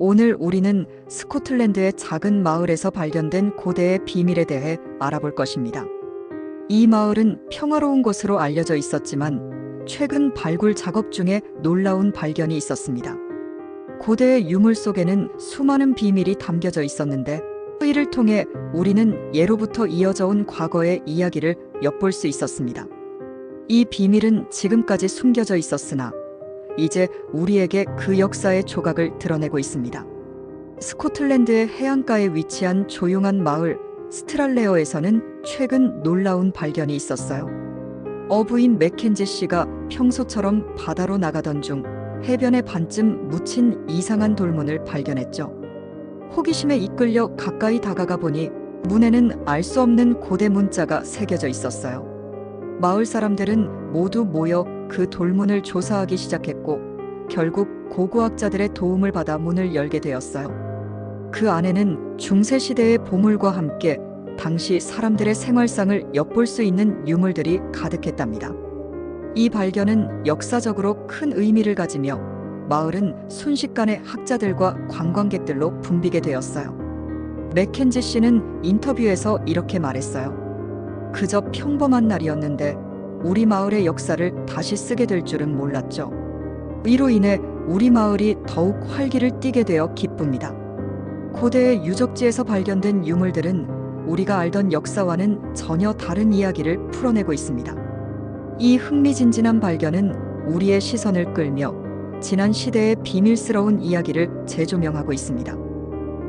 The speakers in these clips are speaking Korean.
오늘 우리는 스코틀랜드의 작은 마을에서 발견된 고대의 비밀에 대해 알아볼 것입니다. 이 마을은 평화로운 곳으로 알려져 있었지만 최근 발굴 작업 중에 놀라운 발견이 있었습니다. 고대의 유물 속에는 수많은 비밀이 담겨져 있었는데 이를 통해 우리는 예로부터 이어져 온 과거의 이야기를 엿볼 수 있었습니다. 이 비밀은 지금까지 숨겨져 있었으나 이제 우리에게 그 역사의 조각을 드러내고 있습니다. 스코틀랜드의 해안가에 위치한 조용한 마을 스트랄레어에서는 최근 놀라운 발견이 있었어요. 어부인 맥켄지 씨가 평소처럼 바다로 나가던 중 해변에 반쯤 묻힌 이상한 돌문을 발견했죠. 호기심에 이끌려 가까이 다가가 보니 문에는 알 수 없는 고대 문자가 새겨져 있었어요. 마을 사람들은 모두 모여 그 돌문을 조사하기 시작했고 결국 고고학자들의 도움을 받아 문을 열게 되었어요. 그 안에는 중세 시대의 보물과 함께 당시 사람들의 생활상을 엿볼 수 있는 유물들이 가득했답니다. 이 발견은 역사적으로 큰 의미를 가지며 마을은 순식간에 학자들과 관광객들로 붐비게 되었어요. 맥켄지 씨는 인터뷰에서 이렇게 말했어요. 그저 평범한 날이었는데 우리 마을의 역사를 다시 쓰게 될 줄은 몰랐죠. 이로 인해 우리 마을이 더욱 활기를 띠게 되어 기쁩니다. 고대의 유적지에서 발견된 유물들은 우리가 알던 역사와는 전혀 다른 이야기를 풀어내고 있습니다. 이 흥미진진한 발견은 우리의 시선을 끌며 지난 시대의 비밀스러운 이야기를 재조명하고 있습니다.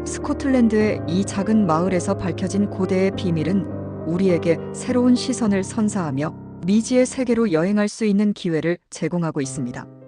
스코틀랜드의 이 작은 마을에서 밝혀진 고대의 비밀은 우리에게 새로운 시선을 선사하며 미지의 세계로 여행할 수 있는 기회를 제공하고 있습니다.